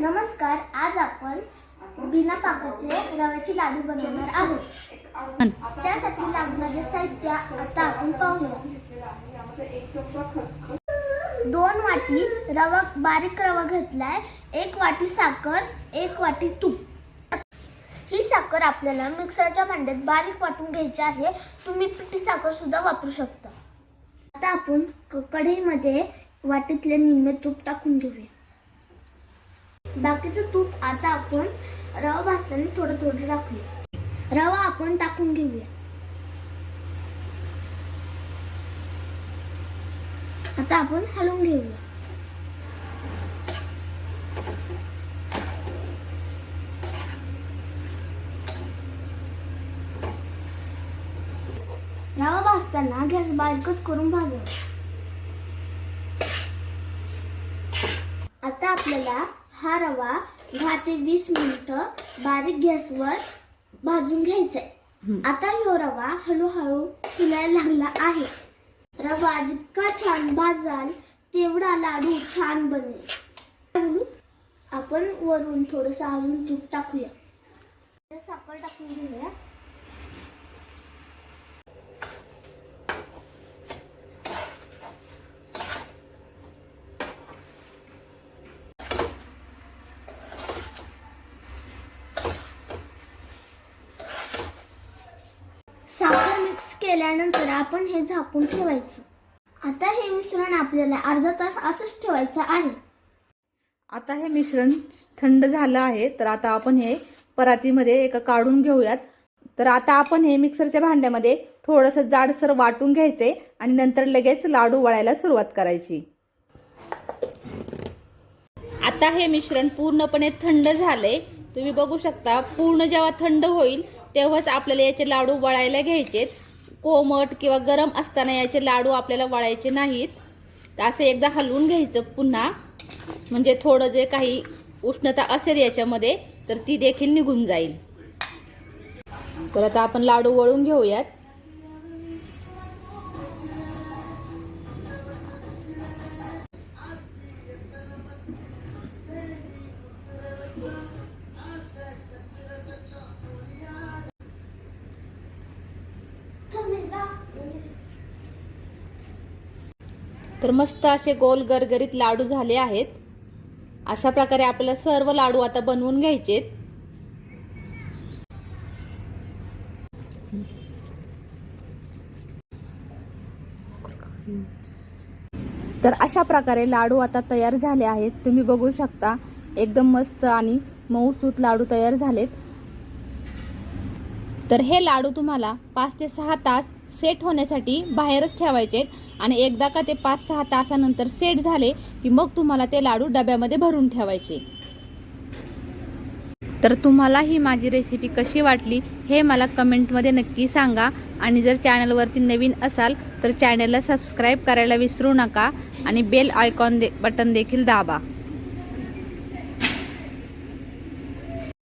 नमस्कार आज आपण बिना पाकाचे रव्याचे लाडू बनवणार आहोत. त्यासाठी लागणारे साहित्य आता आपण पाहूया. दोन वाटी रवा बारीक रवा घेतलाय एक वाटी साखर एक वाटी तूप. ही साखर आपल्याला मिक्सरच्या भांड्यात बारीक वाटून घ्यायची आहे. तुम्ही पिठी साखर सुद्धा वापरू शकता. आता आपण क- कढईमध्ये वाटीतले निम्मे तूप टाकून घेऊया. बाकीचं तूप आता आपण रवा भाजताना थोडं थोडं टाकूया. रवा आपण टाकून घेऊया. आता आपण हलवून घेऊया. रवा भाजताना गॅस बारीकच करून भाजावा आता आपल्याला हा रवा दहा ते वीस मिनिटं बारीक गॅसवर भाजून घ्यायचा आता ह्यो रवा हळूहळू फुलायला लागला आहे. रवा जितका छान भाजाल तेवढा लाडू छान बनेल. आपण वरून थोडस अजून तूप टाकूया. साखर टाकून घेऊया साखर मिक्स केल्यानंतर आपण हे झाकून ठेवायचं. आता हे मिश्रण आपल्याला अर्धा तास असंच ठेवायचं आहे. आता हे मिश्रण थंड झालं आहे तर आता आपण हे परातीमध्ये एका काढून घेऊयात. तर आता आपण हे मिक्सरच्या भांड्यामध्ये थोडंसं जाडसर वाटून घ्यायचे आणि नंतर लगेच लाडू वळायला सुरुवात करायची. आता हे मिश्रण पूर्णपणे थंड झाले तुम्ही बघू शकता पूर्ण जेव्हा थंड होईल तेव्हाच आपल्याला याचे लाडू वळायला घ्यायचे कोमट किंवा गरम असताना याचे लाडू आपल्याला वळायचे नाहीत. तर असं एकदा हलवून घ्यायचं पुन्हा. म्हणजे थोडं जे काही उष्णता असेल याच्यामध्ये तर ती देखील निघून जाईल. तर आता आपण लाडू वळून घेऊयात. तर मस्त असे गोल गरगरीत लाडू झाले आहेत. अशा प्रकारे आपल्याला सर्व लाडू आता बनवून घ्यायचेत. तर अशा प्रकारे लाडू आता तयार झाले आहेत. तुम्ही बघू शकता एकदम मस्त आणि मऊसूत लाडू तयार झालेत. तर हे लाडू तुम्हाला पाच ते सहा तास सेट होण्यासाठी बाहेरच ठेवायचे आहेत आणि एकदा का ते पाच सहा तासानंतर सेट झाले की मग तुम्हाला ते लाडू डब्यामध्ये भरून ठेवायचे. तर तुम्हाला ही माझी रेसिपी कशी वाटली हे मला कमेंटमध्ये नक्की सांगा. आणि जर चॅनलवरती नवीन असाल तर चॅनलला सबस्क्राईब करायला विसरू नका. आणि बेल आयकॉन दे बटन देखील दाबा.